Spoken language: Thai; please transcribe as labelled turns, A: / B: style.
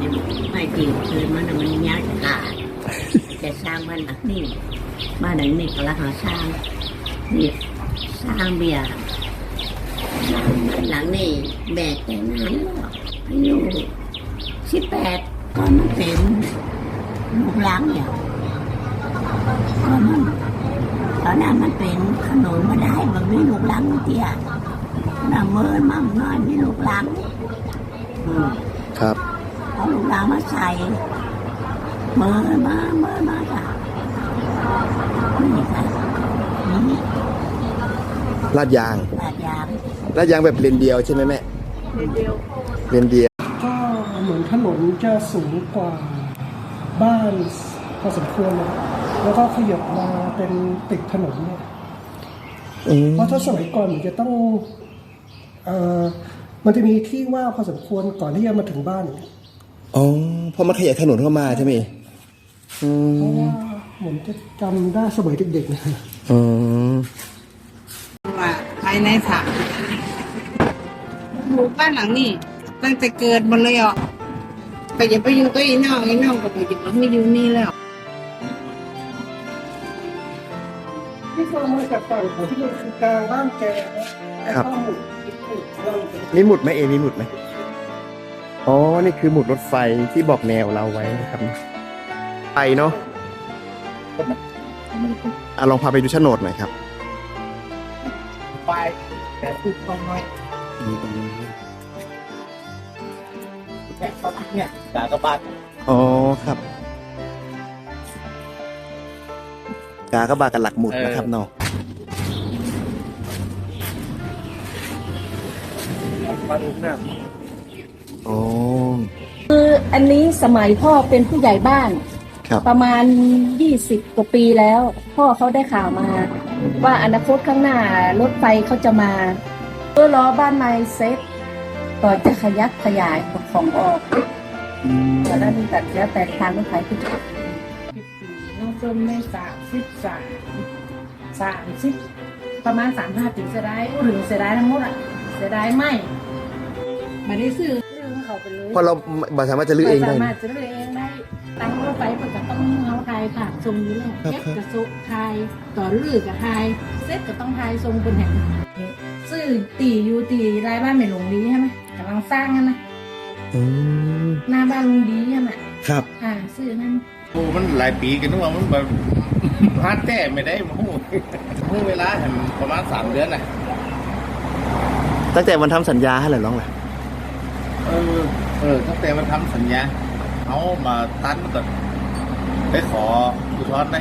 A: นี่ไม่ตีคืนมันมันยากขาดแต่สร้างบ้านหลังนี้บ้านหลังนี้ก็ลังหาสร้างนี่สร้างเบียร์หลังนี้แบกแต่งงานแล้วอายุสิบแปดก็มันเต็มลูกหลังอย่างก็มันตอนนั้นมันเป็นถนนมาได้มันมีลูกหลังเตี้ยน้ำเมินมั่งน้อยมีลูกหลัง
B: ครับ
A: เอาลูกหลานมาใส่เมื่อมาเมื่อมาค่ะนี่ค่ะนี่
B: ลาดยาง
A: ลาดยาง
B: ลาดยางแบบเลนเดียวใช่ไหมแม่
A: เดียว
B: เลนเดียว
C: ก็เหมือนถนนจะสูงกว่าบ้านพอสมควรเลยแล้วก็ขยับมาเป็นติดถนนเนี่ย
B: อืม
C: เพราะถ้าสมัยก่อนมันจะต้องเอ่อมันจะมีที่ว่างพอสมควรก่อนที่จะมาถึงบ้าน
B: อ๋อเพราะมันขยายถนนเข้ามาใช่ไหมอื
C: เพราะ
B: ม
C: ว่าเหมือนจะจำได้สมัยเด็กๆนะ
B: อืม
D: ว่าภายในสามหมู่บ้านหลังนี้ตั้งแต่เกิดมาเลยอะก็อย่าไปอยู่กับอีน้องอีน้องก็ไปอยู่ไม่อยู่นี่แล้ว
C: ที่ฟังมาจากฝั่งของที่มันคือกลางบ้านแกนะครับข้าวหมุดเราเป็น
B: มีหมุดไหมเอมีหมุดไหม อ๋อ นี่คือหมุดรถไฟที่บอกแนวเราไว้นะครับ ไปเนาะอะลองพาไปดูโฉนดหน่อยครับ
D: ไปแต่พูดตรงน้อยแต่เขาเนี่ย
E: กากบาท
B: อ๋อครับ กากบาทกับหลักหมุดนะครับเนาะ
E: มาดูเนี่ย
B: อ๋อ
F: อันนี้สมัยพ่อเป็นผู้ใหญ่บ้าน
B: ครับ
F: ประมาณยี่สิบกว่าปีแล้ว พ่อเขาได้ข่าวมา ว่าอนาคตข้างหน้ารถไฟเขาจะมาเพื่อล้อบ้านในเซ็ตก่อนจะขยักขยายของออกตอนนั้นตัดแล้วแต่ทางรถไฟที่
D: น้องจนได้สามสิบสามสามสิบประมาณสามห้าถึงเสียดายหรือเสียดายทั้งหมดอะเสียดายไม่ไม่ได้ซื้อเรื่องเขา ไปเลย
B: เพราะเราไม่สามารถจะลื้อเองได้
D: สา
B: นะ
D: มารถจะเลือกเองได้ตั้งรถไฟมันก็ต้องเงาไทยค่ะทรงนี้แหละ
B: ครับ
D: แยกกับสุไทยต่อลือกับไทยเซ็ตก็ต้องไทยทรงเป็นแห่งซื้อตีอยู่ตีรายบ้านไม่หลงดีใช่ไหมกำลังสร้างกันนะ
B: อืม
D: หน้าบ้านลุงดีใช่ไหม
B: ครับ
D: อ่าซื้อนั่น
E: โอ้มันหลายปีกันนึกว่ามันแบบพลาดแต่ไม่ได้มาหูเมื่อเวลาเห็นประมาณสามเดือนน่ะ
B: ตั้งแต่วันทำสัญญาให้เหรอน้องล่ะ
E: เออ เออตั้งแต่มาทำสัญญาเขามาตันก่อนไปขออุทธรณ์ได้